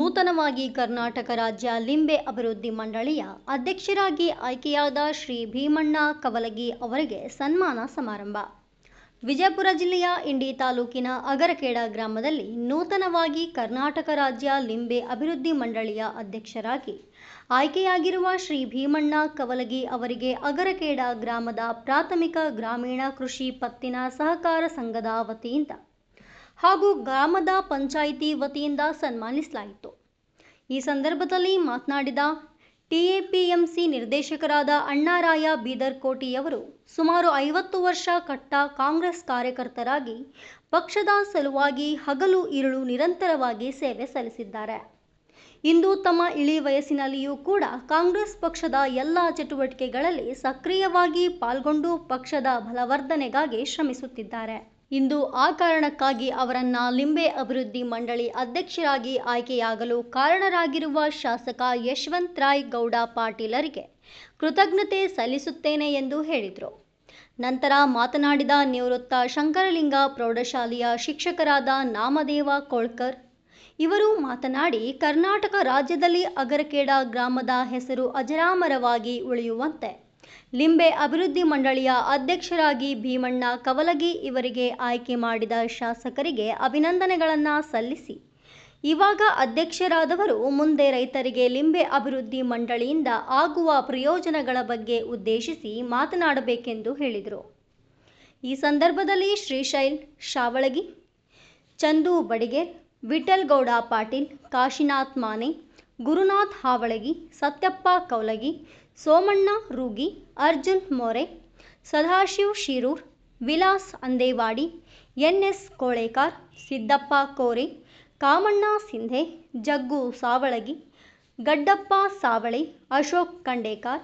ನೂತನವಾಗಿ ಕರ್ನಾಟಕ ರಾಜ್ಯ ಲಿಂಬೆ ಅಭಿವೃದ್ಧಿ ಮಂಡಳಿಯ ಅಧ್ಯಕ್ಷರಾಗಿ ಆಯ್ಕೆಯಾದ ಶ್ರೀ ಭೀಮಣ್ಣ ಕವಲಗಿ ಅವರಿಗೆ ಸನ್ಮಾನ ಸಮಾರಂಭ. ವಿಜಯಪುರ ಜಿಲ್ಲೆಯ ಇಂಡಿ ತಾಲೂಕಿನ ಅಗರಕೇಡ ಗ್ರಾಮದಲ್ಲಿ ನೂತನವಾಗಿ ಕರ್ನಾಟಕ ರಾಜ್ಯ ಲಿಂಬೆ ಅಭಿವೃದ್ಧಿ ಮಂಡಳಿಯ ಅಧ್ಯಕ್ಷರಾಗಿ ಆಯ್ಕೆಯಾಗಿರುವ ಶ್ರೀ ಭೀಮಣ್ಣ ಕವಲಗಿ ಅವರಿಗೆ ಅಗರಕೇಡ ಗ್ರಾಮದ ಪ್ರಾಥಮಿಕ ಗ್ರಾಮೀಣ ಕೃಷಿ ಪತ್ತಿನ ಸಹಕಾರ ಸಂಘದ ವತಿಯಿಂದ ಹಾಗೂ ಗ್ರಾಮದ ಪಂಚಾಯಿತಿ ವತಿಯಿಂದ ಸನ್ಮಾನಿಸಲಾಯಿತು. ಈ ಸಂದರ್ಭದಲ್ಲಿ ಮಾತನಾಡಿದ ಟಿಎಪಿಎಂಸಿ ನಿರ್ದೇಶಕರಾದ ಅಣ್ಣಾರಾಯ ಬೀದರ್ಕೋಟಿಯವರು ಸುಮಾರು ಐವತ್ತು ವರ್ಷ ಕಟ್ಟ ಕಾಂಗ್ರೆಸ್ ಕಾರ್ಯಕರ್ತರಾಗಿ ಪಕ್ಷದ ಸಲುವಾಗಿ ಹಗಲು ಇರುಳು ನಿರಂತರವಾಗಿ ಸೇವೆ ಸಲ್ಲಿಸಿದ್ದಾರೆ. ಇಂದು ತಮ್ಮ ಇಳಿ ವಯಸ್ಸಿನಲ್ಲಿಯೂ ಕೂಡ ಕಾಂಗ್ರೆಸ್ ಪಕ್ಷದ ಎಲ್ಲ ಚಟುವಟಿಕೆಗಳಲ್ಲಿ ಸಕ್ರಿಯವಾಗಿ ಪಾಲ್ಗೊಂಡು ಪಕ್ಷದ ಬಲವರ್ಧನೆಗಾಗಿ ಶ್ರಮಿಸುತ್ತಿದ್ದಾರೆ. ಇಂದು ಆ ಕಾರಣಕ್ಕಾಗಿ ಅವರನ್ನ ಲಿಂಬೆ ಅಭಿವೃದ್ಧಿ ಮಂಡಳಿ ಅಧ್ಯಕ್ಷರಾಗಿ ಆಯ್ಕೆಯಾಗಲು ಕಾರಣರಾಗಿರುವ ಶಾಸಕ ಯಶವಂತ್ ರಾಯ್ ಗೌಡ ಪಾಟೀಲರಿಗೆ ಕೃತಜ್ಞತೆ ಸಲ್ಲಿಸುತ್ತೇನೆ ಎಂದು ಹೇಳಿದರು. ನಂತರ ಮಾತನಾಡಿದ ನಿವೃತ್ತ ಶಂಕರಲಿಂಗ ಪ್ರೌಢಶಾಲೆಯ ಶಿಕ್ಷಕರಾದ ನಾಮದೇವ ಕೋಳ್ಕರ್, ಇವರು ಮಾತನಾಡಿ, ಕರ್ನಾಟಕ ರಾಜ್ಯದಲ್ಲಿ ಅಗರಕೇಡ ಗ್ರಾಮದ ಹೆಸರು ಅಜರಾಮರವಾಗಿ ಉಳಿಯುವಂತೆ ಲಿಂಬೆ ಅಭಿವೃದ್ಧಿ ಮಂಡಳಿಯ ಅಧ್ಯಕ್ಷರಾಗಿ ಭೀಮಣ್ಣ ಕವಲಗಿ ಇವರಿಗೆ ಆಯ್ಕೆ ಮಾಡಿದ ಶಾಸಕರಿಗೆ ಅಭಿನಂದನೆಗಳನ್ನು ಸಲ್ಲಿಸಿ. ಇವಾಗ ಅಧ್ಯಕ್ಷರಾದವರು ಮುಂದೆ ರೈತರಿಗೆ ಲಿಂಬೆ ಅಭಿವೃದ್ಧಿ ಮಂಡಳಿಯಿಂದ ಆಗುವ ಪ್ರಯೋಜನಗಳ ಬಗ್ಗೆ ಉದ್ದೇಶಿಸಿ ಮಾತನಾಡಬೇಕೆಂದು ಹೇಳಿದರು. ಈ ಸಂದರ್ಭದಲ್ಲಿ ಶ್ರೀಶೈಲ್ ಶಾವಳಗಿ, ಚಂದು ಬಡಿಗೇರ್ ವಿಠಲ್ಗೌಡ ಪಾಟೀಲ್, ಕಾಶಿನಾಥ್ ಮಾನೆ, ಗುರುನಾಥ್ ಹಾವಳಗಿ, ಸತ್ಯಪ್ಪ ಕೌಲಗಿ ಸೋಮಣ್ಣ, ರೂಗಿ, ಅರ್ಜುನ್ ಮೋರೆ, ಸದಾಶಿವ್ ಶಿರೂರ್, ವಿಲಾಸ್ ಅಂದೇವಾಡಿ ಎನ್ ಎಸ್ ಕೋಳೇಕಾರ್, ಸಿದ್ದಪ್ಪ ಕೋರೆ, ಕಾಮಣ್ಣ ಸಿಂಧೆ, ಜಗ್ಗು ಸಾವಳಗಿ, ಗಡ್ಡಪ್ಪ ಸಾವಳೆ, ಅಶೋಕ್ ಖಂಡೇಕಾರ್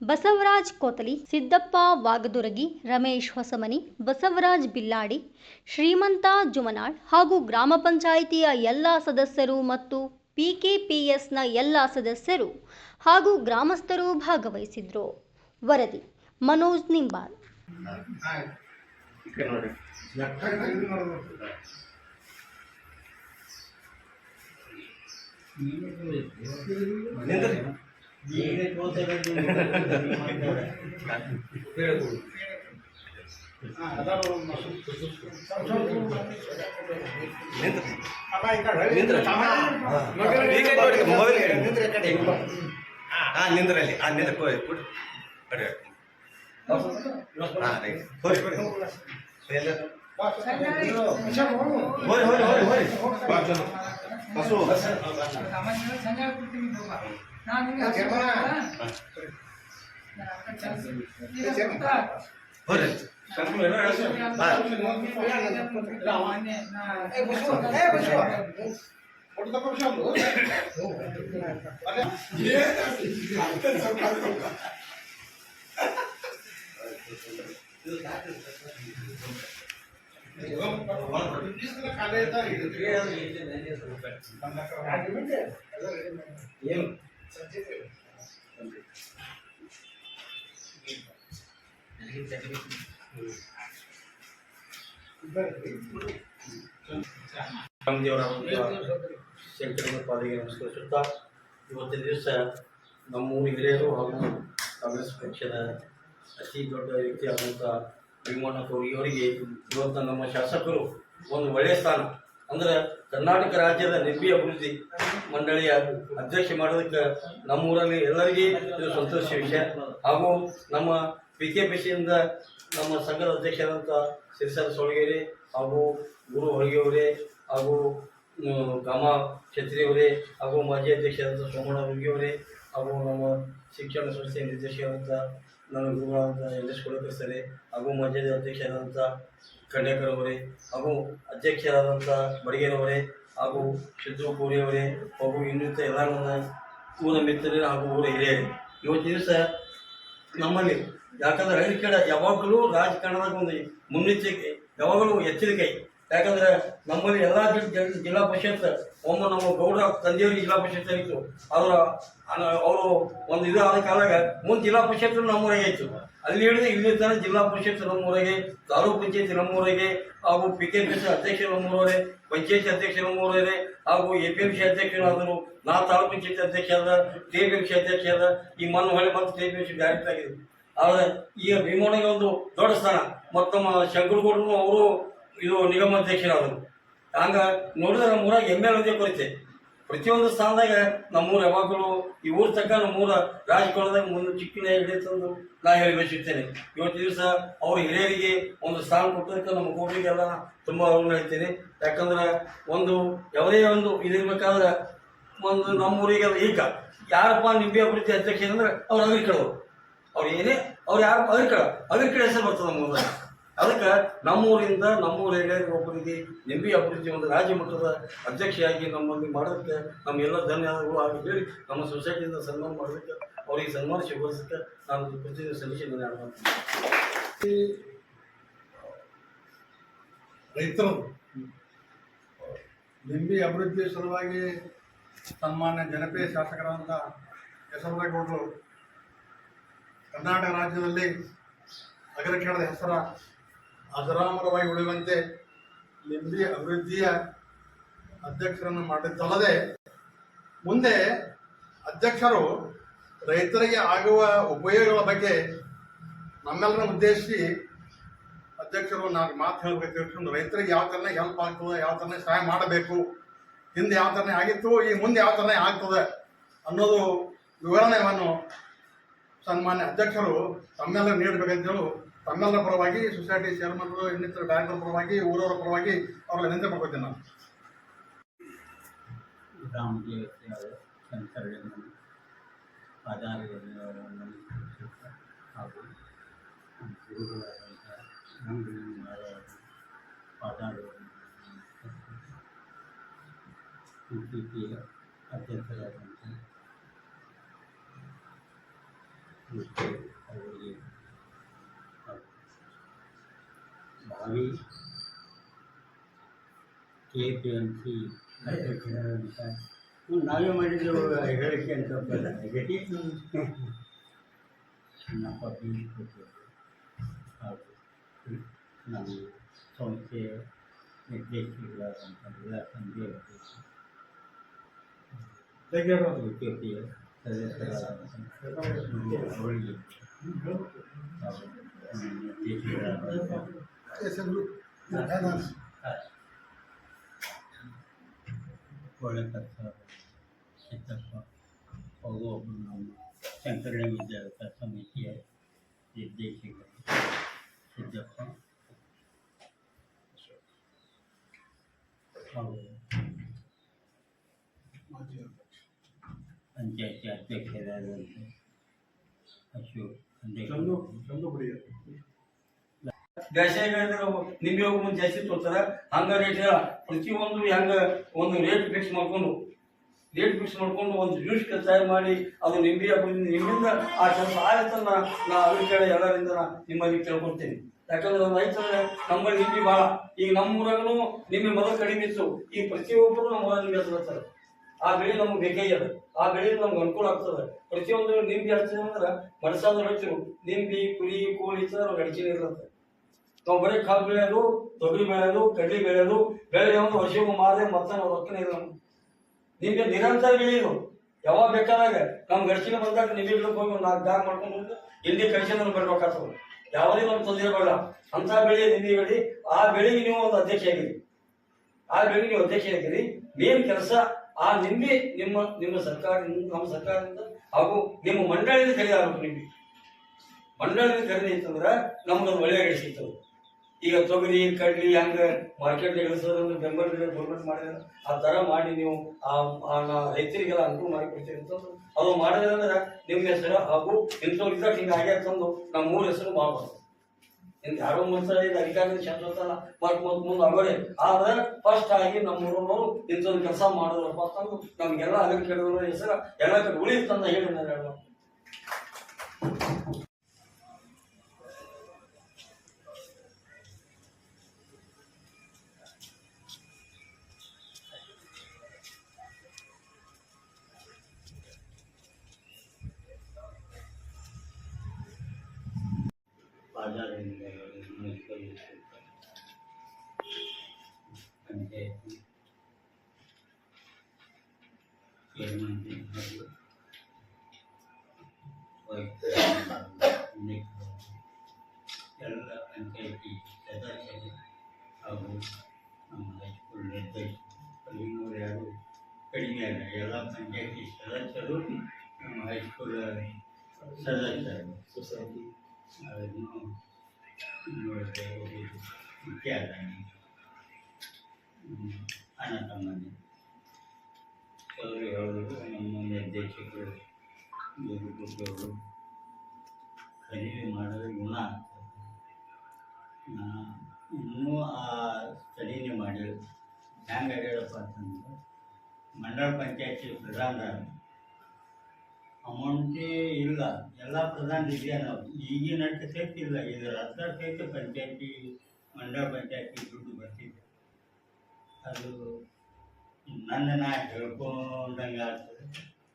ಬಸವರಾಜ್ ಕೋತಲಿ, ಸಿದ್ದಪ್ಪ ವಾಗದುರಗಿ, ರಮೇಶ್ ಹೊಸಮನಿ, ಬಸವರಾಜ್ ಬಿಲ್ಲಾಡಿ, ಶ್ರೀಮಂತ ಜುಮನಾಳ್ ಹಾಗೂ ಗ್ರಾಮ ಪಂಚಾಯಿತಿಯ ಎಲ್ಲ ಸದಸ್ಯರು ಮತ್ತು ಪಿಕೆಪಿಎಸ್ನ ಎಲ್ಲ ಸದಸ್ಯರು ಹಾಗೂ ಗ್ರಾಮಸ್ಥರು ಭಾಗವಹಿಸಿದ್ರು. ವರದಿ ಮನೋಜ್ ನಿಂಬಾಳ್. ಹಾ ನಿಂದ್ರಲ್ಲಿ. ಹಾ ನಿಂದ್ರ ಕೊಡಿ ಕೊಡಿ. ಕೊಡಿ. ಹಾ ರೈಟ್. ಹೋರಿ ಹೋರಿ ಎಲ್ಲ. ಹೋರಿ ಹೋರಿ ಹೋರಿ ಹೋರಿ ಬಸು. ಹೋರಿ ಹಾ ఒక్క నిమిషంలో ఏం ఇద్దరు ಶಂಕರನ ಪಾದಿಗೆ ನಮಸ್ಕರಿಸುತ್ತಾ, ಇವತ್ತಿನ ದಿವಸ ನಮ್ಮ ಹಿರಿಯರು ಹಾಗೂ ಕಾಂಗ್ರೆಸ್ ಪಕ್ಷದ ಅತಿ ದೊಡ್ಡ ವ್ಯಕ್ತಿಯಾದಂಥ ಭೀಮಣ್ಣ ಅವರಿಗೆ ಇವತ್ತು ನಮ್ಮ ಶಾಸಕರು ಒಂದು ಒಳ್ಳೆಯ ಸ್ಥಾನ. ಅಂದ್ರೆ ಕರ್ನಾಟಕ ರಾಜ್ಯದ ನಿಂಬಿ ಅಭಿವೃದ್ಧಿ ಮಂಡಳಿಯ ಅಧ್ಯಕ್ಷ ಮಾಡೋದಕ್ಕೆ ನಮ್ಮೂರಲ್ಲಿ ಎಲ್ಲರಿಗೆ ಇದು ಸಂತೋಷ ವಿಷಯ. ಹಾಗೂ ನಮ್ಮ ಪಿ ಕೆ ಪಿ ಸಿಯಿಂದ ನಮ್ಮ ಸಂಘದ ಅಧ್ಯಕ್ಷರಾದಂಥ ಸಿರಿಸರ ಸೊಳಗೇರಿ ಹಾಗೂ ಗುರು ಹೊಳಗೇವರೇ ಹಾಗೂ ಗಾಮ ಕ್ಷತ್ರಿಯವರೇ ಹಾಗೂ ಮಾಜಿ ಅಧ್ಯಕ್ಷರಾದಂಥ ಸೋಮಣ್ಣ ಹುಡುಗಿಯವರೇ ಹಾಗೂ ನಮ್ಮ ಶಿಕ್ಷಣ ಸಂಸ್ಥೆಯ ನಿರ್ದೇಶಕರಾದಂಥ ನನ್ನ ಗುರುಗಳಾದಂಥ ಎಲ್ ಎಸ್ ಹಾಗೂ ಮಾಜಿ ಅಧ್ಯಕ್ಷರಾದಂಥ ಖಂಡೇಕರ್ ಅವರೇ ಹಾಗೂ ಅಧ್ಯಕ್ಷರಾದಂಥ ಬಡಿಗೇರವರೇ ಹಾಗೂ ಸಿದ್ದು ಕೋರಿಯವರೇ ಹಾಗೂ ಇನ್ನಿತ ಎಲ್ಲ ನನ್ನ ಊರ ಮಿತ್ರರೇ ಹಾಗೂ ಊರ ಹಿರಿಯರೇ. ಇವತ್ತು ದಿವಸ ನಮ್ಮಲ್ಲಿ ಯಾಕಂದ್ರೆ ಕಡೆ ಯಾವಾಗಲೂ ರಾಜಕಾರಣದಾಗ ಒಂದು ಮುನ್ನೆಚ್ಚರಿಕೆ, ಯಾವಾಗಲೂ ಎಚ್ಚರಿಕೆ. ಯಾಕಂದ್ರೆ ನಮ್ಮಲ್ಲಿ ಎಲ್ಲಾ ಜಿಲ್ಲಾ ಪರಿಷತ್ ಒಮ್ಮೆ ನಮ್ಮ ಗೌಡ ತಂದೆಯವರಿಗೆ ಜಿಲ್ಲಾ ಪರಿಷತ್ ಇತ್ತು. ಅವರ ಅವರು ಒಂದು ಇದು ಆದ ಕಾಲಾಗ ಮುಂದೆ ಜಿಲ್ಲಾ ಪರಿಷತ್ ನಮ್ಮೂರಾಗೆ ಇತ್ತು ಅಲ್ಲಿ ಹಿಡಿದು ಇಲ್ಲಿ ತನಕ ಜಿಲ್ಲಾ ಪರಿಷತ್ ನಮ್ಮೂರಾಗೆ ತಾಲೂಕು ಪಂಚಾಯತ್ ನಮ್ಮೂರಾಗೆ ಹಾಗೂ ಪಿ ಕೆ ಪಿ ಸಿ ಅಧ್ಯಕ್ಷ ನಮ್ಮೂರವರೇ ಪಂಚಾಯತಿ ಅಧ್ಯಕ್ಷ ನಮ್ಮೂರವರೇ ಹಾಗೂ ಎ ಪಿ ಎಂ ಸಿ ಅಧ್ಯಕ್ಷರಾದರು ನಾ ತಾಲೂಕು ಪಂಚಾಯತ್ ಅಧ್ಯಕ್ಷ ಅದ ಟಿ ಪಿ ಎಂ ಸಿ ಅಧ್ಯಕ್ಷ ಅದ ಈ ಮಣ್ಣು ಹೊಳೆ ಮತ್ತು T P M C direct ಆಗಿದೆ. ಆದರೆ ಈಗ ಭೀಮಣ್ಣಗೆ ಒಂದು ದೊಡ್ಡ ಸ್ಥಾನ. ಮತ್ತು ನಮ್ಮ ಅವರು ಇದು ನಿಗಮ ಅಧ್ಯಕ್ಷರಾದರು ಹಂಗ ನೋಡಿದ್ರೆ ನಮ್ಮ ಊರಾಗ ಎಂ ಎಲ್ ಒಂದೇ ಕೊರತೆ. ಪ್ರತಿಯೊಂದು ಸ್ಥಾನದಾಗ ನಮ್ಮೂರ ಯಾವಾಗಲೂ ಈ ಊರ ತಕ್ಕ ನಮ್ಮೂರ ರಾಜಕಾರಣದಾಗ ಮುಂದೆ ಚಿಕ್ಕನ ಹಿಡಿತಂದು ನಾ ಹೇಳಿ ಬಯಸುತ್ತೇನೆ ಇವತ್ತು ದಿವಸ ಅವ್ರ ಹಿರಿಯರಿಗೆ ಒಂದು ಸ್ಥಾನ ಕೊಟ್ಟದಕ್ಕೆ ನಮ್ಮ ಕೋಟಿಗೆಲ್ಲ ತುಂಬ ಅವ್ರನ್ನ ಹೇಳ್ತೇನೆ. ಯಾಕಂದ್ರೆ ಒಂದು ಯಾವುದೇ ಒಂದು ಇದಿರ್ಬೇಕಾದ್ರೆ ಒಂದು ನಮ್ಮ ನಮ್ಮೂರಿಗೆ ಈಗ ಯಾರಪ್ಪ ನಿಂಬೆ ಅಭಿವೃದ್ಧಿ ಅಧ್ಯಕ್ಷ ಅಂದ್ರೆ ಅವ್ರು ಅಗ್ರಿಕಳವರು ಅವ್ರು ಏನೇ ಅವ್ರು ಯಾರು ಅಗ್ರಿಕಳ ಅಗ್ರಿಕಳ ಹೆಸರು ಬರ್ತದೆ ನಮ್ಮ ಊರಾಗ ಅದಕ್ಕೆ ನಮ್ಮೂರಿಂದ ನಮ್ಮೂರ ಹಿರಿಯರಿಗೆ ಒಬ್ಬರಿಗೆ ಬಿ ಅಭಿವೃದ್ಧಿ ಒಂದು ರಾಜ್ಯ ಮಟ್ಟದ ಅಧ್ಯಕ್ಷೆಯಾಗಿ ನಮ್ಮಲ್ಲಿ ಮಾಡೋದಕ್ಕೆ ನಮ್ಮೆಲ್ಲ ಧನ್ಯವಾದಗಳು ಹಾಗೆ ಹೇಳಿ ನಮ್ಮ ಸೊಸೈಟಿಯಿಂದ ಸನ್ಮಾನ ಮಾಡೋದಕ್ಕೆ ಅವರಿಗೆ ಸನ್ಮಾನ ಸ್ವೀಕರಿಸಕ್ಕೆ ನಾನು ಪ್ರತಿದಿನ ಸಲ್ಲಿಸಿ ಮನೆ ಮಾಡ್ತೀನಿ ರೈತರು ನಿಂಬಿ ಅಭಿವೃದ್ಧಿ ಸಲುವಾಗಿ ಸನ್ಮಾನ್ಯ ಜನಪ್ರಿಯ ಶಾಸಕರಾದಂಥ ಯಶವಂತಗೌಡರು ಕರ್ನಾಟಕ ರಾಜ್ಯದಲ್ಲಿ ಅಗ್ರಕ್ಷಣದ ಹೆಸರ ಅಜರಾಮರವಾಗಿ ಉಳಿಯುವಂತೆ ಲಿಂಬಿ ಅಭಿವೃದ್ಧಿಯ ಅಧ್ಯಕ್ಷರನ್ನು ಮಾಡಿದ್ದಲ್ಲದೆ, ಮುಂದೆ ಅಧ್ಯಕ್ಷರು ರೈತರಿಗೆ ಆಗುವ ಉಪಯೋಗಗಳ ಬಗ್ಗೆ ನಮ್ಮೆಲ್ಲರ ಉದ್ದೇಶಿಸಿ ಅಧ್ಯಕ್ಷರು ನಾನು ಮಾತು ಹೇಳಬೇಕು ರೈತರಿಗೆ ಯಾವ ಥರನೇ ಹೆಲ್ಪ್ ಆಗ್ತದೆ, ಯಾವ ಥರನೇ ಸಹಾಯ ಮಾಡಬೇಕು, ಹಿಂದೆ ಯಾವ ಥರನೇ ಆಗಿತ್ತು, ಈ ಮುಂದೆ ಯಾವ ಥರನೇ ಆಗ್ತದೆ ಅನ್ನೋದು ವಿವರಣೆಯನ್ನು ಸನ್ಮಾನ್ಯ ಅಧ್ಯಕ್ಷರು ತಮ್ಮೆಲ್ಲ ನೀಡಬೇಕಂತೇಳಿ ತಮ್ಮೆಲ್ಲರ ಪರವಾಗಿ ಸೊಸೈಟಿ ಚೇರ್ಮನ್ರು ಇನ್ನಿತರ ಬ್ಯಾಂಕ್ರ ಪರವಾಗಿ, ಊರವರ ಪರವಾಗಿ ಅವ್ರ ವಿನಂತಿ ಮಾಡ್ಕೊತೀನಿ ನಾನು. ರಾಮದೇವತೆಯಾದ ಶಂಕರಣ್ಣನ ಪಾದಾರವನ್ನು ಹಾಗೂ ಅಧ್ಯಕ್ಷರಾದಂಥ ಹಾಗೂ ಭಾವಿ ಕೆ ಪಿ ಎಂ ಸಿ ಅಧ್ಯಕ್ಷರಾದಂಥ ಹ್ಮ್, ನಾವೇ ಮಾಡಿದ್ದೆವು ಹೇಳಿಕೆ ಅಂತ ಬರಲ್ಲ ಗಟ್ಟಿ ಚಿನ್ನಪ್ಪ ಬಿ ಕೊಟ್ಟಿದ್ದು ಹಾಗೂ ನಮ್ಮ ಸಂಸ್ಥೆಯ ನಿರ್ದೇಶಕರಾದಂಥ ಜಿಲ್ಲಾ ಸಂಜೆ ಬಿಜೆಪಿಯ ಸದಸ್ಯರಾದಂಥ ಅವರಿಗೆ ಹಾಗೂ ನಿರ್ದೇಶಕರಾದಂಥ ಒಳ್ಳೆಕತ್ತ ಸಿದ್ದಪ್ಪ ಅವರು ಒಬ್ಬರು ನಮ್ಮ ಶಂಕರಣ್ಣ ವಿದ್ಯಾರ್ಥಿ ಸಮಿತಿಯ ನಿರ್ದೇಶಕರು ಸಿದ್ದಪ್ಪ ಹಾಗೂ ಪಂಚಾಯತಿ ಅಧ್ಯಕ್ಷರಾದಂಥ ಅಶೋಕ್ ಚಂದು ಅಧ್ಯಕ್ಷ ಚಂದು ಬಿಡಿಯರು ಬೇಸಾಯ ನಿಂಬೆ ಹೋಗಿ ಮುಂದೆ ಜಾಸ್ತಿ ತೋರ್ತಾರ ಹಂಗ ರೇಟ್ ಪ್ರತಿಯೊಂದು ಹೆಂಗ ಒಂದು ರೇಟ್ ಫಿಕ್ಸ್ ಮಾಡ್ಕೊಂಡು ರೇಟ್ ಫಿಕ್ಸ್ ಮಾಡ್ಕೊಂಡು ಒಂದು ಜ್ಯೂಸ್ ತಯಾರು ಮಾಡಿ, ಅದು ನಿಂಬೆ ನಿಮ್ಮಿಂದ ಆ ಕೆಲಸ ಆಯ್ತನ್ನ ನಾ ಕಡೆ ಎಲ್ಲರಿಂದ ನಿಮ್ಮಲ್ಲಿ ಕೇಳ್ಕೊಡ್ತೀನಿ ಯಾಕಂದ್ರೆ ರೈತರ ನಮ್ಮಲ್ಲಿ ನಿಂಬೆ ಭಾಳ ಈಗ ನಮ್ಮ ಊರಾಗೂ ನಿಂಬೆ ಮೊದಲು ಕಡಿಮೆ ಇತ್ತು. ಈಗ ಪ್ರತಿಯೊಬ್ಬರು ನಮ್ಮ ನಿಂಬೆ ಹತ್ತಿರ ಆ ಬೆಳೆ ನಮ್ಗೆ ಬೇಕಾಗ್ಯದ ಆ ಬೆಳೆ ನಮ್ಗೆ ಅನುಕೂಲ ಆಗ್ತದೆ. ಪ್ರತಿಯೊಂದು ನಿಂಬೆ ಹಚ್ಚಿದ್ರೆ ಅಂದ್ರೆ ಮನಸ್ಸಾದ ನಿಂಬಿ ಕುರಿ, ಕೋಳಿ ಸರ್ ಅಡಿಕೆ ಇರುತ್ತೆ. ನಾವು ಬರೀ ಕಬ್ಬು ಬೆಳೆಯೋದು ತೊಗರಿ ಬೆಳೆಯೋದು ಕಡ್ಲಿ ಬೆಳೆಯೋದು ಬೆಳೆ ಒಂದು ಹಸಿವು ಮಾರದೆ ಮತ್ತೆ ನಾವು ರೊಕ್ಕನೇ ಇಲ್ಲ. ನಿರಂತರ ಬೆಳೆಯೋದು. ಯಾವಾಗ ಬೇಕಾದಾಗ ನಮ್ ಗರ್ಚಿನ ಬಂದಾಗ ನಿಮಗೆ ಹೋಗಿ ಒಂದು ನಾಲ್ಕು ದಾರ ಮಾಡ್ಕೊಂಡು ಇಲ್ಲಿ ಕಳಿಸಿದ್ರು ಬರ್ಬೇಕಾಗ್ತದೆ ಯಾವುದೇ ಒಂದು ತೊಂದರೆ ಬೇಡ ಅಂತ ಬೆಳೆ ನಿಂಬೆ ಬೆಳಿ, ಆ ಬೆಳೆಗೆ ನೀವು ಒಂದು ಅಧ್ಯಕ್ಷ ಆಗಿರಿ ಆ ಬೆಳೆಗೆ ನೀವು ಅಧ್ಯಕ್ಷ ಆಗಿರಿ ಮೇನ್ ಕೆಲಸ ಆ ನಿಂಬೆ ನಿಮ್ಮ ನಿಮ್ಮ ಸರ್ಕಾರ ನಮ್ಮ ಸರ್ಕಾರದಿಂದ ಹಾಗೂ ನಿಮ್ಮ ಮಂಡಳಿಯಿಂದ ಖರೀದಾಗಬೇಕು ನಿಮಗೆ ಮಂಡಳಿಯಿಂದ ಖರೀದಿ ಇತ್ತಂದ್ರೆ ನಮ್ಗೊಂದು ಒಳ್ಳೆಯ ಗಳಿಸಿತ್ತು ಈಗ ತೊಗರಿ, ಕಡ್ಲಿ ಹಂಗ ಮಾರ್ಕೆಟ್ ಇಳಿಸೋದ್ರಿಂದ ಬೆಂಬಲ ಬೆಲೆ ಗೌರ್ಮೆಂಟ್ ಮಾಡಿದ್ರೆ. ಆ ತರ ಮಾಡಿ ನೀವು ಆ ರೈತರಿಗೆಲ್ಲ ಅನುಕೂಲ ಮಾಡಿ ಕೊಡ್ತೀರಿ ಅಂತಂದು ಅದು ಮಾಡಿದ್ರೆ ನಿಮ್ಮ ಹೆಸರು ಹಾಗೂ ಇಂಥವ್ರು ಇದ್ದಾಗ ಹಿಂಗೆ ಹಾಗೆ ತಂದು ನಮ್ಮ ಮೂರು ಹೆಸರು ಮಾಡಬಾರ್ದು ಇನ್ನು ಯಾರೋ ಮುಂಚೆ ಅಧಿಕಾರಿ ಶಾಶ್ವತ ಮತ್ತೆ ಮುಂದೆ ಮುಂದೆ ಆಗೋರೆ. ಆದ್ರೆ ಫಸ್ಟ್ ಆಗಿ ನಮ್ಮ ಊರವರು ಇಂಥದ್ದು ಕೆಲಸ ಮಾಡೋದಪ್ಪ ಅಂತಂದು ನಮ್ಗೆಲ್ಲ ಅದಕ್ಕೆ ಕೇಳಿದ್ರು ಹೆಸರು ಎಲ್ಲ ಕಡೆ ಉಳಿತಂದ ಹೇಳಿ ನಾನು ಎಲ್ಲ ಪಂಚಾಯಿತಿ ಸದಸ್ಯರು ಹಾಗೂ ನಮ್ಮ ಹೈಸ್ಕೂಲ್ ನಿರ್ದೇಶಕರು ಇನ್ನೂರು ಯಾರು ಕಡಿಮೆ ಅಲ್ಲ. ಎಲ್ಲ ಪಂಚಾಯಿತಿ ಸದಸ್ಯರು ನಮ್ಮ ಹೈಸ್ಕೂಲ್ ಸದಸ್ಯರು. ಸೊಸೈಟಿ. ಅದನ್ನು ನೋಡಿದ್ರೆ ಮುಖ್ಯ ಅಲ್ಲ ಅಣ್ಣ ತಮ್ಮನೆ ಅವರು ಹೇಳಿದ್ರು ನಮ್ಮ ನಿರ್ದೇಶಕರು ಗುರುಗಳು ಖರೀದಿ ಮಾಡಿದ್ರೆ ಗುಣ ಆಗ್ತದೆ ಇನ್ನೂ ಆ ಸ್ಟಡಿನೇ ಮಾಡಿಲ್ಲ ಹ್ಯಾಂಗೆ ಆಗ್ಯಾಡಪ್ಪ ಅಂತಂದ್ರೆ ಮಂಡಳ ಪಂಚಾಯತಿ ಪ್ರಧಾನ ಅಮೌಂಟೇ ಇಲ್ಲ. ಎಲ್ಲ ಪ್ರಧಾನ ಇದೆಯಾ ನಾವು? ಈಗಿನ ಸಹಿತ ಇಲ್ಲ. ಇದರ ಹತ್ರ ಸಹಿತ ಪಂಚಾಯತಿ ಮಂಡಳ ಪಂಚಾಯತಿ ದುಡ್ಡು ಬರ್ತಿದೆ. ಅದು ನನ್ನ ನಾ ಹೇಳ್ಕೊಂಡಂಗೆ ಆಗ್ತದೆ.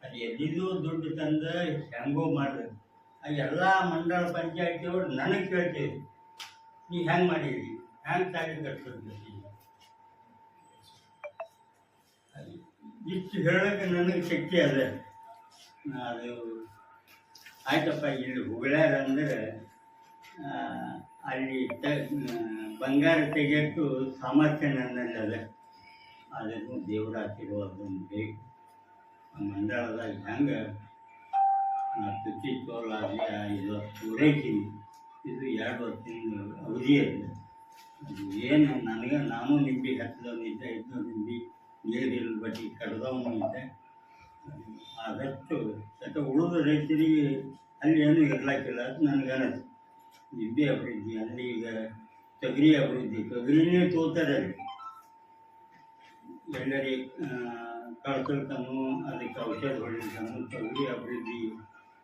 ಅದು ಎಲ್ಲಿದೂ ದುಡ್ಡು ತಂದು ಹೆಂಗೋ ಮಾಡಿದೆ ಎಲ್ಲ ಮಂಡಳ ಪಂಚಾಯತಿಯವರು ನನಗೆ ಕೇಳ್ತೀವಿ ನೀ ಹೆಂಗೆ ಮಾಡಿರಿ ಹೆಂಗೆ ತಾಳಿ ಕಟ್ಸೋದು ಇಷ್ಟು ಹೇಳೋಕೆ ನನಗೆ ಶಕ್ತಿ ಅಲ್ಲ. ಅದು ಆಯ್ತಪ್ಪ, ಇಲ್ಲಿ ಹುಬ್ಳ್ಯಾರ ಅಂದರೆ ಅಲ್ಲಿ ತ ಬಂಗಾರ ತೆಗೆಯೋಕ್ಕೂ ಸಾಮರ್ಥ್ಯ ನನ್ನಲ್ಲಿ ಅದ. ಅದನ್ನು ದೇವರ ಆಶೀರ್ವಾದ ಬೇಕು. ಮಂಡಳದಾಗ ಹೆಂಗೆ? ತುಚ್ಚಿ ತೋಲಾಗಿ ಇದು ಪೂರೈಸಿನಿ ಇದು ಎರಡು ವರ್ಷದ ಅವಧಿ ಅದು ಅದು ಏನು ನನಗೆ, ನಾನು ನಿಂಬೆ ಹತ್ತಿದವನಿದ್ದೆ ಇದ್ದು ನಿಂಬೆ ನೀರಿನ ಬಡ್ಡಿ ಕಡ್ದವನಿದ್ದೆ ಆದಷ್ಟು ಯಾಕೆ ಉಳಿದ ರೈತರಿಗೆ ಅಲ್ಲಿ ಏನೂ ಇರ್ಲಾಕಿಲ್ಲ ಅದು ನನಗೆ ಅನಿಸ್ತು. ನಿಂಬೆ ಅಭಿವೃದ್ಧಿ, ಅಲ್ಲಿ ಈಗ ತೊಗರಿ ಅಭಿವೃದ್ಧಿ, ತೊಗರಿನೇ ತೋತಾರೆ ಅಲ್ಲಿ. ಎಲ್ಲರಿ ಕಳ್ಕೊಳ್ತಾನು ಅದಕ್ಕೆ ಔಷಧ ಹೊಡಿತಾನು ತೊಗರಿ ಅಭಿವೃದ್ಧಿ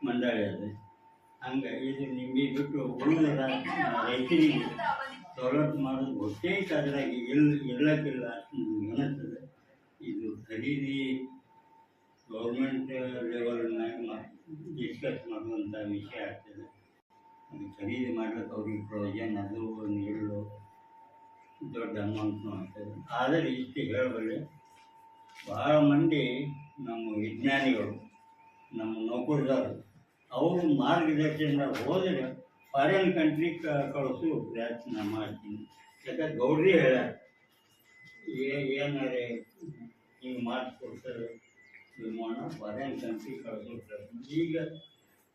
ಮಂಡಳ ಅದು ಹಂಗೆ ಇದು ನಿಂಬೆ ಬಿಟ್ಟು ಉಳಿದ ರೈತರಿಗೆ ಸವಲತ್ತು ಮಾಡೋದು ಗೊತ್ತೇ ಅದ್ರಾಗ ಇಲ್ಲ ಇರ್ಲಕ್ಕಿಲ್ಲ ನನಗೆ ಅನಿಸ್ತದೆ ಇದು ಖರೀದಿ ಗೌರ್ಮೆಂಟ್ ಲೆವೆಲ್ನಾಗ ಡಿಸ್ಕಸ್ ಮಾಡುವಂಥ ವಿಷಯ ಆಗ್ತದೆ. ಅದು ಖರೀದಿ ಮಾಡ್ಲಿಕ್ಕೆ ಅವ್ರಿಗೆ ಪ್ರಯೋಜನ, ಅದು ನೀಡಲು ದೊಡ್ಡ ಅಮೌಂಟ್ನು ಆಗ್ತದೆ. ಆದರೆ ಇಷ್ಟು ಹೇಳಬಲ್ಲೆ ಭಾಳ ಮಂದಿ ನಮ್ಮ ವಿಜ್ಞಾನಿಗಳು, ನಮ್ಮ ನೌಕರದಾರರು ಅವರು ಮಾರ್ಗದರ್ಶನ ಹೋದರೆ ಫಾರಿನ್ ಕಂಟ್ರಿ ಕಳಿಸೋ ಪ್ರಯತ್ನ ಮಾಡ್ತೀನಿ ಯಾಕಂದ್ರೆ ಗೌಡ್ರಿ ಹೇಳ ಏನಾರೆ ಹಿಂಗೆ ಮಾಡಿಸ್ಕೊಡ್ತಾರೆ ವಿಮಾನ ಫಾರಿನ್ ಕಂಟ್ರಿ ಕಳಿಸೋ ಪ್ರಯತ್ನ ಈಗ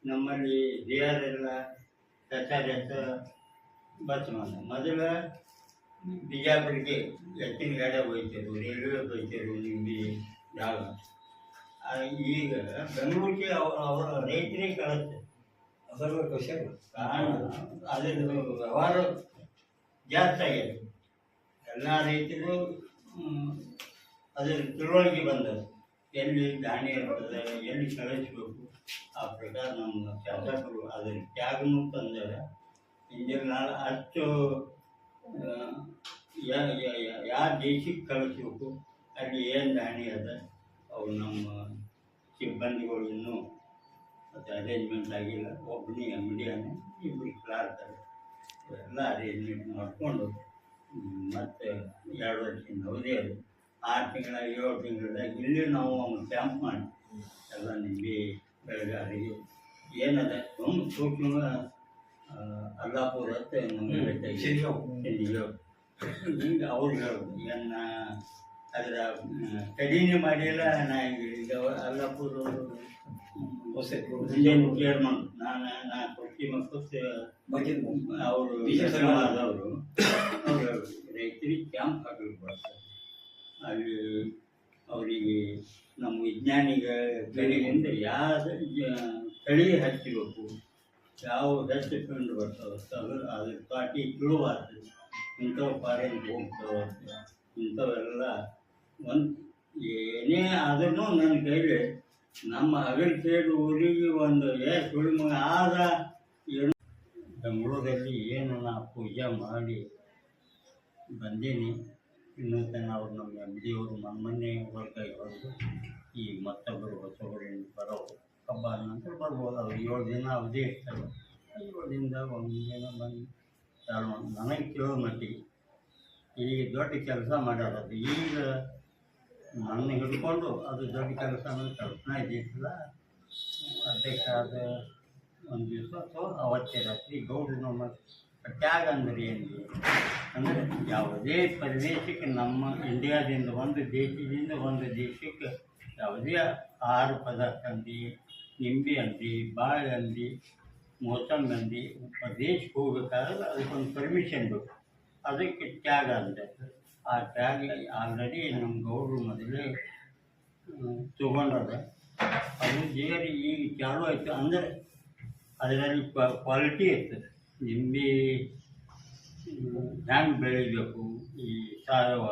ನಮ್ಮಲ್ಲಿ ದೇಹದೆಲ್ಲ ಬಸ್ ಮಾಡ ಮೊದಲು ಬಿಜಾಪುರಕ್ಕೆ ಎತ್ತಿನ ಗಾಡಿ ಹೋಯ್ತಿರು ರೈಲ್ವೆ ಹೋಯ್ತಿರು ನಿಮ್ಮ ಜಾಗ. ಈಗ ಬೆಂಗಳೂರಿಗೆ ಅವರ ರೈತರಿಗೆ ಕಳುತ್ತೆ. ಅದರ ಖುಷಿ ಕಾರಣ ಅದರ ವ್ಯವಹಾರ ಜಾಸ್ತಿ ಆಗಿದೆ. ಎಲ್ಲ ರೈತರು ಅದರ ತಿಳುವಳಿಕೆ ಬಂದರು ಎಲ್ಲಿ ದಾಣಿ ಇರ್ತದೆ ಎಲ್ಲಿ ಕಳಿಸ್ಬೇಕು ಆ ಪ್ರಕಾರ ನಮ್ಮ ಶಾಸಕರು ಅದರ ತ್ಯಾಗನೂ ತಂದರೆ. ಹಿಂದಿನ ನಾಳೆ ಅಷ್ಟು ಯಾವ ದೇಶಕ್ಕೆ ಕಳಿಸ್ಬೇಕು ಅಲ್ಲಿ ಏನು ದಾಣಿ ಅದ? ಅವು ನಮ್ಮ ಸಿಬ್ಬಂದಿಗಳು ಇನ್ನೂ ಮತ್ತು ಅರೇಂಜ್ಮೆಂಟ್ ಆಗಿಲ್ಲ. ಒಬ್ಬನೇ ಅಂಗಡಿಯನ್ನು ಇಬ್ಬರು ಕ್ಲಾರ್ತಾರೆ ಎಲ್ಲ ಅರೇಂಜ್ಮೆಂಟ್ ಮಾಡಿಕೊಂಡು ಮತ್ತು ಎರಡು ವರ್ಷದಿಂದ ಅವಧಿ ಅದು. ಆರು ತಿಂಗಳ ಏಳು ತಿಂಗಳದಾಗ ಇಲ್ಲಿ ನಾವು ಅವನು ಕ್ಯಾಂಪ್ ಮಾಡಿ ಎಲ್ಲ ನಿಂಬೆ ಬೆಳಗಾವಿ ಏನದ ತುಂಬ ಸೂಕ್ಷ್ಮ ಅಲ್ಲಾಪುರ ನಮ್ಮ. ಹಿಂಗೆ ಅವ್ರಿಗೆ ಹೇಳೋದು ಏನು ಅದರ ಸ್ಟಡಿನೇ ಮಾಡಿಲ್ಲ ನಾ ಈಗ ಅಲ್ಲಾಪುರ ಚೇರ್ಮನ್ ನಾನು ನಾ ಕೊಟ್ಟಿ ಮತ್ತು ಅವರು ಅವರು. ಅವರು ರೈತರಿಗೆ ಕ್ಯಾಂಪ್ ಹಾಕಲಿಕ್ಕೆ ಬರ್ತಾರೆ ಅಲ್ಲಿ ಅವರಿಗೆ ನಮ್ಮ ವಿಜ್ಞಾನಿಗ ಕಡೆಯಿಂದ ಯಾವ ತಳಿ ಹಚ್ಚಬೇಕು ಯಾವ ಹೆಚ್ಚು ಕಂಡು ಬರ್ತಾವೆ ಅದ್ರ ಅದ್ರ ಪಾಟಿ ತಿಳುವಾಗ್ತದೆ ಇಂಥವು ಫಾರಿನ್ ಹೋಗ್ತಾವೆ ಇಂಥವೆಲ್ಲ ಒಂದು ಏನೇ ಆದ್ರೂ ನನ್ನ ಕೈಲಿ ನಮ್ಮ ಅಗಲಕೇಡು ಊರಿಗೆ ಒಂದು ಏ ಸುಳಿಮ ಆದ ಏನು ಬೆಂಗಳೂರಲ್ಲಿ ಏನು ನಾ ಪೂಜೆ ಮಾಡಿ ಬಂದೀನಿ. ಇನ್ನು ತನ ಅವ್ರು ನಮ್ಮ ಎಂ ಡಿ ಅವರು ಮೊನ್ನೆ ಹೊರಟಾಗಿ ಹೊರಟು ಈ ಮತ್ತೊಬ್ಬರು ಹೊಸಬರು ಬರೋ ಹಬ್ಬ ನಂತರ ಬರ್ಬೋದು. ಅವ್ರು ಏಳು ದಿನ ಅವಧಿ ಇರ್ತಾರೆ. ಏಳು ದಿನದಾಗ ಒಂದು ದಿನ ಬಂದು ನನಗೆ ಕೇಳೋ ಮಟ್ಟಿಗೆ ಈಗ ದೊಡ್ಡ ಕೆಲಸ ಮಾಡ್ಯಾರ ಅದು. ಈಗ ನನ್ನ ಹಿಡ್ಕೊಂಡು ಅದು ದೊಡ್ಡ ಕೆಲಸ ಅನ್ನೋದು ಕಲ್ಪನಾ ಇದ್ದಿದ್ದಿಲ್ಲ ಅದಕ್ಕೆ ಅದು ಒಂದು ದಿವಸ ಅಥವಾ ಅವತ್ತೇ ರಾತ್ರಿ ಗೌಡ್ರು ನಮ್ಮ ತ್ಯಾಗ ಅಂದರೆ ಏನು? ಅಂದರೆ ಯಾವುದೇ ಪ್ರದೇಶಕ್ಕೆ ನಮ್ಮ ಇಂಡಿಯಾದಿಂದ ಒಂದು ದೇಶದಿಂದ ಒಂದು ದೇಶಕ್ಕೆ ಯಾವುದೇ ಆಹಾರ ಪದಾರ್ಥ ಅಂದಿ, ನಿಂಬೆ ಅಂದಿ, ಬಾಳೆ ಅಂದಿ, ಮೋಸಂಬಿ ಅಂದಿ ದೇಶಕ್ಕೆ ಹೋಗ್ಬೇಕಾದ್ರೆ ಅದಕ್ಕೊಂದು ಪರ್ಮಿಷನ್ ಬೇಕು. ಅದಕ್ಕೆ ತ್ಯಾಗ ಅಂದೆ. ಆ ಟ್ಯಾಗ್ ಆಲ್ರೆಡಿ ನಮ್ಮ ಗೌಡ್ರು ಮೊದಲೇ ತೊಗೊಂಡದ ಅದು ಜೇರಿ ಈಗ ಚಾಲು ಆಯಿತು. ಅಂದರೆ ಅದರಲ್ಲಿ ಕ್ವಾಲಿಟಿ ಇರ್ತದೆ. ನಿಂಬೆ ಹ್ಯಾಂಗೆ ಬೆಳಿಬೇಕು? ಈ ಸಾವಯವ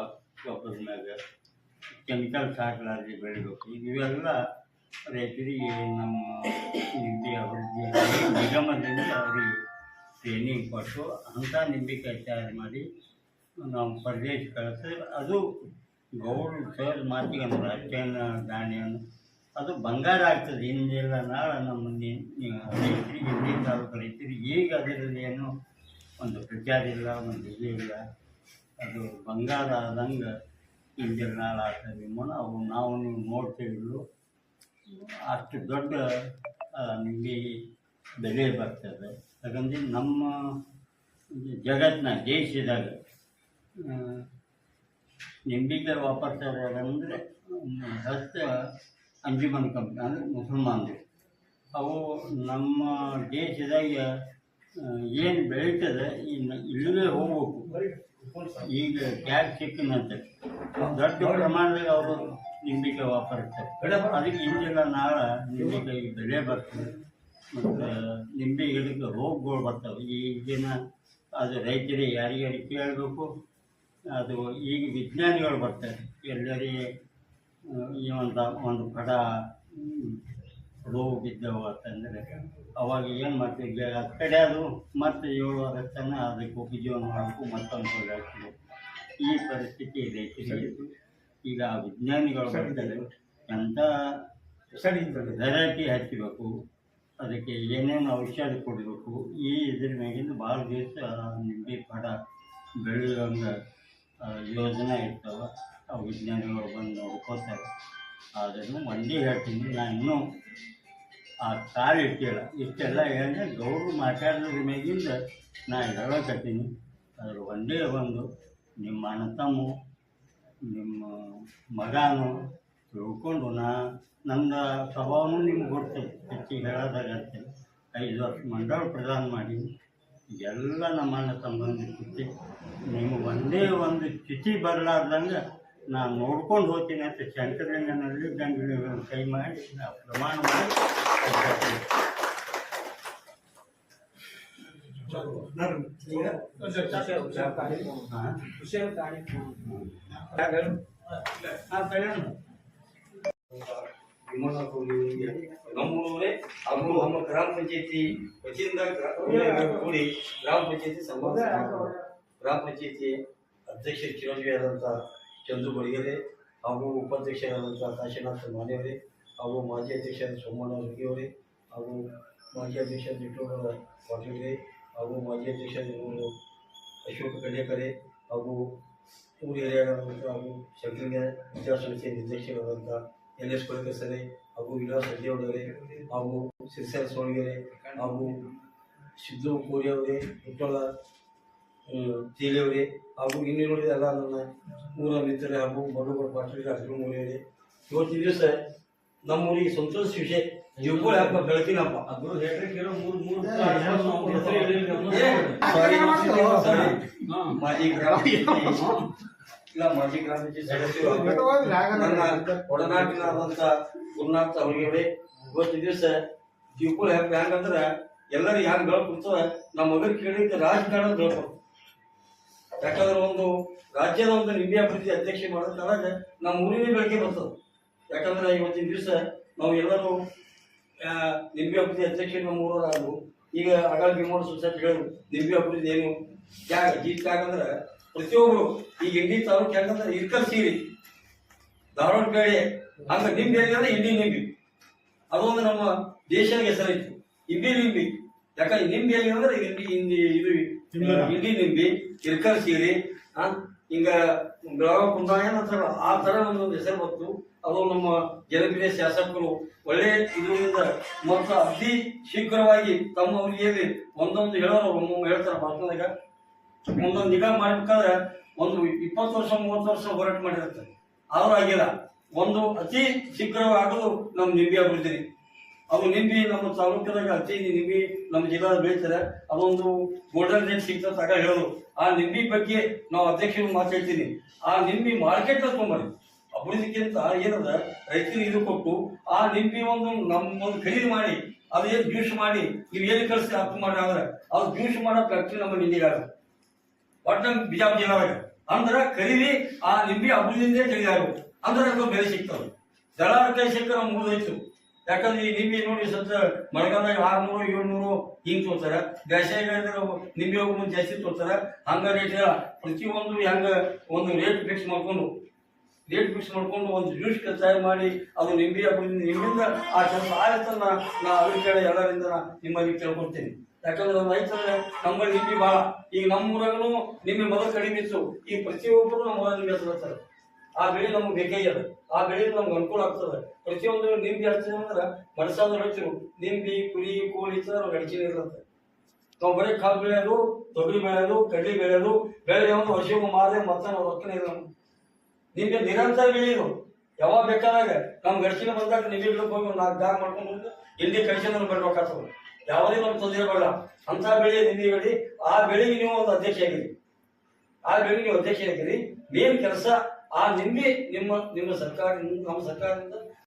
ಗೊಬ್ಬರದ ಮ್ಯಾಗ ಕೆಮಿಕಲ್ ಹಾಕಲಾರ್ದೆ ಬೆಳಿಬೇಕು? ಇವೆಲ್ಲ ರೈತರಿಗೆ ನಮ್ಮ ನಿಂಬೆ ಅಭಿವೃದ್ಧಿ ನಿಗಮದಿಂದ ಅವರಿಗೆ ಟ್ರೈನಿಂಗ್ ಕೊಟ್ಟು ಅಂಥ ನಿಂಬೆಕಾಯಿ ತಯಾರು ಮಾಡಿ ನಾವು ಪರ್ದೇಶ ಕಳಿಸಿದ್ರೆ ಅದು ಗೌಡ ಸರ್ ಮಾತಿಗೆ ಅಂದ್ರೆ ಅಷ್ಟೇನು ಧಾನ್ಯವನ್ನು. ಅದು ಬಂಗಾರ ಆಗ್ತದೆ ಹಿಂದೆಲ್ಲ ನಾಳೆ ನಮ್ಮ ರೈತರಿಗೆ ಹಿಂದಿನ ತಾಲೂಕು ರೈತರಿಗೆ ಈಗ ಅದರಲ್ಲಿ ಏನು ಒಂದು ಪ್ರಚಾರ ಇಲ್ಲ, ಒಂದು ಇದು ಇಲ್ಲ. ಅದು ಬಂಗಾರ ಆದಂಗೆ ಹಿಂದಿನ ನಾಳೆ ಆಗ್ತದೆ ಅವು ನಾವು ನೀವು ನೋಡ್ತೀವಿ ಅಷ್ಟು ದೊಡ್ಡ ನಿಮಗೆ ಬೆಲೆ ಬರ್ತದೆ. ಯಾಕಂದರೆ ನಮ್ಮ ಜಗತ್ತಿನ ದೇಶದಾಗ ಆ, ನಿಂಬಿಕಾಯಿ ವಾಪರ್ತಾರೆ ಅಂದರೆ ಹತ್ತು ಅಂಜುಮನ್ ಕಂಪ್ನಿ ಅಂದರೆ ಮುಸಲ್ಮಾನರು. ಅವು ನಮ್ಮ ದೇಶದಾಗ ಏನು ಬೆಳೀತದೆ ಇನ್ನು ಇಲ್ಲವೇ ಹೋಗ್ಬೇಕು. ಈಗ ಟ್ಯಾಕ್ಸ್ ಸಿಕ್ಕಿನಂತೆ. ದೊಡ್ಡ ಪ್ರಮಾಣದಾಗ ಅವರು ನಿಂಬಿಕಾಯಿ ಇರ್ತಾರೆ ಅದಕ್ಕೆ ಇಂದಿನ ನಾಳೆ ನಿಂಬಿಕೆ ಬೆಲೆ ಬರ್ತದೆ. ಮತ್ತು ನಿಂಬೆ ಗಿಡಕ್ಕೆ ರೋಗಗಳು ಬರ್ತವೆ. ಈಗಿನ ಅದು ರೈತರಿಗೆ ಯಾರಿಗಾರಿ ಕೇಳಬೇಕು? ಅದು ಈಗ ವಿಜ್ಞಾನಿಗಳು ಬರ್ತಾರೆ. ಎಲ್ಲರಿಗೆ ಈ ಒಂದು ಒಂದು ಕಡ ರೋಗ ಬಿದ್ದವು ಅಂತಂದರೆ ಅವಾಗ ಏನು ಮಾಡ್ತೀವಿ? ಅದು ಕಡೆ ಅದು ಮತ್ತೆ ಏಳು ವರ್ಷ ತನಕ ಅದಕ್ಕೆ ಉಪಜೀವನ ಮಾಡಬೇಕು ಮತ್ತೊಂದು ಹಾಕ್ಬೇಕು. ಈ ಪರಿಸ್ಥಿತಿ ಇದೆ. ಈಗ ಆ ವಿಜ್ಞಾನಿಗಳು ಬರ್ತಾರೆ ಎಂಥ ವೆರೈಟಿ ಹಚ್ಚಬೇಕು ಅದಕ್ಕೆ ಏನೇನು ಔಷಧ ಕೊಡಬೇಕು ಈ ಇದ್ರ ಮ್ಯಾಗಿಂದ ಭಾಳ ದಿವಸ ನಿಂಬೆ ಪಡ ಬೆಳೆಯೋಂಗೆ ಯೋಜನೆ ಇರ್ತವ. ಆ ವಿಜ್ಞಾನಿಗಳು ಬಂದು ನೋಡ್ಕೋತಾರೆ. ಆದ್ರೂ ಒಂದೇ ಹೇಳ್ತೀನಿ ನಾನು ಇನ್ನೂ ಆ ಕಾಲು ಇಟ್ಟಿಲ್ಲ ಇಷ್ಟೆಲ್ಲ ಹೇಳಿದ್ರೆ ಗೌಡ್ರು ಮಾತಾಡಿದ್ರ ಮ್ಯಾಗಿಂದ ನಾನು ಹೇಳಕತ್ತೀನಿ. ಅದ್ರ ಒಂದೇ ಒಂದು, ನಿಮ್ಮ ಅಣ್ಣ ತಮ್ಮ, ನಿಮ್ಮ ಮಗನು ತಿಳ್ಕೊಂಡು ನಾ ನನ್ನ ಸ್ವಭಾವನೂ ನಿಮ್ಗೆ ಗೊತ್ತೈತೆ ಹೆಚ್ಚಿಗೆ ಹೇಳೋದಾಗತ್ತೆ. ಐದು ವರ್ಷ ಮಂಡಳ ಪ್ರದಾನ ಮಾಡಿ ಎಲ್ಲ ನಮ್ಮನ್ನ ಸಂಬಂಧಿಸುತ್ತೆ ನೀವು ಒಂದೇ ಒಂದು ಚಿತಿ ಬರಲಾರ್ದಂಗೆ ನಾನು ನೋಡ್ಕೊಂಡು ಹೋಗ್ತೀನಿ ಅಂತ ಶಂಕರಂಗನಲ್ಲಿ ಗಂಗಲಿಂಗನ ಕೈ ಮಾಡಿ ನಾವು ಪ್ರಮಾಣ ಮಾಡಿ ಹಾಂ ಹಾಂ ಹಾಂ ಕಲ್ಯಾಣ ನಮ್ಮೂರೇ ಹಾಗೂ ನಮ್ಮ ಗ್ರಾಮ ಪಂಚಾಯತಿ ವತಿಯಿಂದ ಕೂಡಿ ಗ್ರಾಮ ಪಂಚಾಯತಿ ಸಂಬಂಧ ಗ್ರಾಮ ಪಂಚಾಯತಿ ಅಧ್ಯಕ್ಷ ಚಿರಂಜೀವಿಯಾದಂಥ ಚಂದ್ರು ಬಡಿಗೆರೆ ಹಾಗೂ ಉಪಾಧ್ಯಕ್ಷರಾದಂಥ ಕಾಶಿನಾಥ್ ಮಾನೆಯವರೇ ಹಾಗೂ ಮಾಜಿ ಅಧ್ಯಕ್ಷರಾದ ಸೋಮಣ್ಣ ಹುಡುಗಿಯವರೇ ಹಾಗೂ ಮಾಜಿ ಅಧ್ಯಕ್ಷ ದಿಟ್ಟೋಡ ಪಾಟೀಲ್ರೆ ಹಾಗೂ ಮಾಜಿ ಅಧ್ಯಕ್ಷ ಅಶೋಕ ಕಡ್ಯಕರೆ ಹಾಗೂ ಊರು ಹಿರಿಯರಾದಂಥ ಹಾಗೂ ಶಂಕರಿಂಗ ವಿದ್ಯಾಸಂಸ್ಥೆ ನಿರ್ದೇಶಕರಾದಂಥ ಎಲ್ ಎಸ್ ಕೊಳಕೆ ಸರೆ ಹಾಗೂ ವಿಲಾಸ್ ಅಜ್ಜಿಯವರೇ ಹಾಗೂ ಸಿರ್ಸಲ್ ಸೋಳಿಗೆರೆ ಹಾಗೂ ಸಿದ್ದು ಕೋರಿಯವರೇ ಪುಟ್ಟಳ ತೇಲಿಯವರೇ ಹಾಗೂ ಇನ್ನು ನೋಡಿದ ಎಲ್ಲ ನನ್ನ ಊರ ಮಿತ್ರರೇ ಹಾಗೂ ಬಡವರು ಪಾಟೀಲ್ ಅಗ್ರಮೂಲಿಯವರೇ ಇವತ್ತಿನ ದಿವಸ ನಮ್ಮೂರಿಗೆ ಸಂತೋಷ ವಿಷಯ ಜೀವಗಳು ಹಬ್ಬ ಬೆಳಕಿನ ಹಬ್ಬ ಅದು ಹೇಳ್ರಿ ಮೂರು ಮೂರು ಸಾರಿ ಮಾಜಿ ಗ್ರಾಮ ಇಲ್ಲ ಮಾಜಿ ಗ್ರಾಮ ಪಂಚಾಯತಿ ಸದಸ್ಯರು ನನ್ನ ಒಡನಾಟಿನಾದಂಥ ಗುರುನಾಥ್ ಅವರಿಗೆ ಇವತ್ತು ದಿವಸ ದೀಪಗಳು ಹ್ಯಾಪಿ ಹೆಂಗಂದ್ರ ಎಲ್ಲರೂ ಹೆಂಗ್ ಬೆಳ್ಕೊಡ್ತಾವ ನಮ್ಮ ಮಗನ ಕೇಳಿದ್ದ ರಾಜಕಾರಣ ಬೆಳ್ಕೊಡ್ತು ಯಾಕಂದ್ರೆ ಒಂದು ರಾಜ್ಯದ ಒಂದು ನಿಂಬೆ ಅಭಿವೃದ್ಧಿ ಅಧ್ಯಕ್ಷ ಮಾಡೋ ಕಾಲಾಗ ನಮ್ಮ ಊರಿನ ಬೆಳಗ್ಗೆ ಬರ್ತದೆ. ಯಾಕಂದ್ರೆ ಇವತ್ತಿನ ದಿವಸ ನಾವು ಎಲ್ಲರೂ ನಿಂಬೆ ಅಭಿವೃದ್ಧಿ ಅಧ್ಯಕ್ಷ ನಮ್ಮ ಊರವರಾದ್ರು. ಈಗ ಅಗಲ ಭೀಮೋಡ ಸೊಸೈಟಿ ಹೇಳಿದ್ರು ನಿಂಬೆ ಅಭಿವೃದ್ಧಿ ಏನು? ತ್ಯಾಗ ಜೀ ತ್ಯಾಗ ಅಂದ್ರೆ ಪ್ರತಿಯೊಬ್ರು ಈಗ ಇಂಡಿ ತಾಲೂಕು ಯಾಕಂದ್ರೆ ಇರ್ಕಲ್ ಸೀರಿ. ಧಾರವಾಡ ಬೇಳೆ ಹಂಗ ನಿಂಬೆ ಅಂದ್ರೆ ಇಂಡಿ ನಿಂಬಿ. ಅದೊಂದು ನಮ್ಮ ದೇಶದ ಹೆಸರಿತ್ತು. ಇಂಡಿ ನಿಂಬಿ. ಯಾಕಂದ್ರೆ ನಿಂಬೆ ಅಂದ್ರೆ ಇಂಡಿ ಹಿಂದಿ ಇದು ಇಂಡಿ ನಿಂಬಿ ಇರ್ಕಲ್ ಸೀರಿ ಹಿಂಗ ಗ್ರಾಮ ಕುಂದಾಯ ಆ ತರ ಒಂದು ಹೆಸರು ಬಂತು. ಅದು ನಮ್ಮ ಜನಪ್ರಿಯ ಶಾಸಕರು ಒಳ್ಳೆ ಇದರಿಂದ ಮತ್ತು ಅತಿ ಶೀಘ್ರವಾಗಿ ತಮ್ಮ ಅವರಿಗೆ ಒಂದೊಂದು ಹೇಳೋರು ಹೇಳ್ತಾರೆ. ಭಾಷಣದಾಗ ಒಂದೊಂದು ನಿಗಾ ಮಾಡ್ಬೇಕಾದ್ರೆ ಒಂದು ಇಪ್ಪತ್ತು ವರ್ಷ, ಮೂವತ್ತು ವರ್ಷ ಹೋರಾಟ ಮಾಡಿರುತ್ತೆ. ಆದ್ರೂ ಆಗಿಲ್ಲ. ಒಂದು ಅತಿ ಶೀಘ್ರವಾಗಲು ನಮ್ಮ ನಿಂಬೆ ಅಭಿವೃದ್ಧಿ ಅದು ನಿಂಬಿ ನಮ್ಮ ತಾಲೂಕದಾಗ ಅತಿ ನಿಂಬಿ ನಮ್ಮ ಜಿಲ್ಲಾದ ಬೆಳೀತಾರೆ. ಅದೊಂದು ಗೋಲ್ಡನ್ ರೇಟ್ ಸಿಗ್ತದೆ ತಗ ಹೇಳೋದು. ಆ ನಿಂಬಿ ಬಗ್ಗೆ ನಾವು ಅಧ್ಯಕ್ಷರು ಮಾತಾಡ್ತೀನಿ ಆ ನಿಂಬಿ ಮಾರ್ಕೆಟ್ ತೊಗೊಂಬರಿ ಅಭಿವೃದ್ಧಿಗಿಂತ ಏನದ? ರೈತರಿಗೆ ಇದು ಕೊಟ್ಟು ಆ ನಿಂಬಿ ಒಂದು ನಮ್ಮ ಒಂದು ಖರೀದಿ ಮಾಡಿ, ಅದೇನು ಜ್ಯೂಸ್ ಮಾಡಿ, ನೀವು ಏನು ಕಳಿಸಿ ಅರ್ಥ ಮಾಡಿ ಆದ್ರೆ, ಅದು ಜ್ಯೂಸ್ ಮಾಡೋ ಫ್ಯಾಕ್ಟ್ರಿ ನಮ್ಮ ನಿಂಬಿಗಾಗ ಒಟ್ಟು ನಮ್ಮ ಬಿಜಾಪುರ ಜಿಲ್ಲಾದಾಗ ಅಂದ್ರ ಖರೀದಿ ಆ ನಿಂಬಿ ಅಭಿವೃದ್ಧಿಯಿಂದ ತೆಗೆದಾರು ಅಂದ್ರೆ ಅದು ಬೆಲೆ ಸಿಗ್ತವೆ ದಳಾರ ಕೈ ನಮ್ಗೆ ಮುಗಿದೋಯ್ತು ಯಾಕಂದ್ರೆ ಈ ನಿಂಬೆ ನೋಡಿ ಸತ್ತ ಮಳೆಗಾಲದಾಗ ಆರ್ನೂರು, ಏಳ್ನೂರು ಹಿಂಗ್ ತೋರ್ತಾರೆ ಬೇಸಾಯದಾಗ ನಿಂಬೆ ಹೋಗಿ ಮುಂದೆ ಜಾಸ್ತಿ ತೋರ್ತಾರ ಹಂಗ ರೇಟ್ ಪ್ರತಿಯೊಂದು ಹೆಂಗ ಒಂದು ರೇಟ್ ಫಿಕ್ಸ್ ಮಾಡ್ಕೊಂಡು ರೇಟ್ ಫಿಕ್ಸ್ ಮಾಡ್ಕೊಂಡು ಒಂದು ಜ್ಯೂಸ್ ತಯಾರು ಮಾಡಿ, ಅದು ನಿಂಬೆ ನಿಮ್ಮಿಂದ ಆ ಸ್ವಲ್ಪ ಆಯ್ತನ್ನ ನಾ ಅವ್ರ ಕಡೆ ಎಲ್ಲರಿಂದ ನಿಮ್ಮಲ್ಲಿ ಕೇಳ್ಕೊಡ್ತೀನಿ. ಯಾಕಂದ್ರೆ ರೈತರ ನಮ್ಮಲ್ಲಿ ನಿಮ್ಮಿ ಭಾಳ ಈಗ ನಮ್ಮೂರಾಗೂ ನಿಮ್ಮ ಮೊದಲು ಕಡಿಮೆ ಇತ್ತು. ಈಗ ಪ್ರತಿಯೊಬ್ಬರು ನಮ್ಮ ಮೊದಲು ಹಚ್ಚಲತ್ತಾರ ಆ ಬೆಳೆ ನಮ್ಗೆ ಬೇಕೇ ಅದ. ಆ ಬೆಳೆ ನಮ್ಗೆ ಅನುಕೂಲ ಆಗ್ತದೆ. ಪ್ರತಿಯೊಂದು ನಿಂಬೆ ಹಚ್ಚಿದ್ರೆ ಅಂದ್ರೆ ಮನಸ್ಸಾದ ರೈತರು ನಿಂಬಿ, ಕುರಿ, ಕೋಳಿ ಇತ್ತು ಅಡಿಕೆ ಇರುತ್ತೆ. ನಾವು ಬರೀ ಕಾಳು ಬೆಳೆಯೋದು, ತೊಗರಿ ಬೆಳೆಯೋದು, ಕಡ್ಲಿ ಬೆಳೆಯೋದು ಬೆಳೆ ಒಂದು ವರ್ಷಕ್ಕೆ ಮಾರದೆ ಮತ್ತೆ ನಾವು ರೊಕ್ಕನೇ ಇಲ್ಲ ನಿಮಗೆ. ನಿರಂತರ ಬೆಳೆಯೋದು. ಯಾವಾಗ ಬೇಕಾದಾಗ ನಮ್ಗೆ ಅಡಿಕೆ ಬಂದಾಗ ನಿಂಬೆ ಹೋಗಿ ಒಂದು ನಾಲ್ಕು ದಾರ ಮಾಡ್ಕೊಂಡು ಇಲ್ಲಿ ಕಳಿಸಿದ್ರೆ ಬರ್ಬೇಕಾಗ್ತದೆ ಯಾವುದೇ ಒಂದು ತೊಂದರೆ ಬರಲ್ಲ ಅಂತ ಬೆಳೆ ನಿಂಬೆ ಬೆಳೆ ಆ ಬೆಳೆಗೆ ನೀವು ಒಂದು ಅಧ್ಯಕ್ಷ ಆಗಿರಿ. ಆ ಬೆಳೆಗೆ ನೀವು ಅಧ್ಯಕ್ಷ ಆಗಿರಿ. ಮೇನ್ ಕೆಲಸ ಆ ನಿಂಬೆ ನಿಮ್ಮ ನಿಮ್ಮ ಸರ್ಕಾರ, ನಮ್ಮ ಸರ್ಕಾರದಿಂದ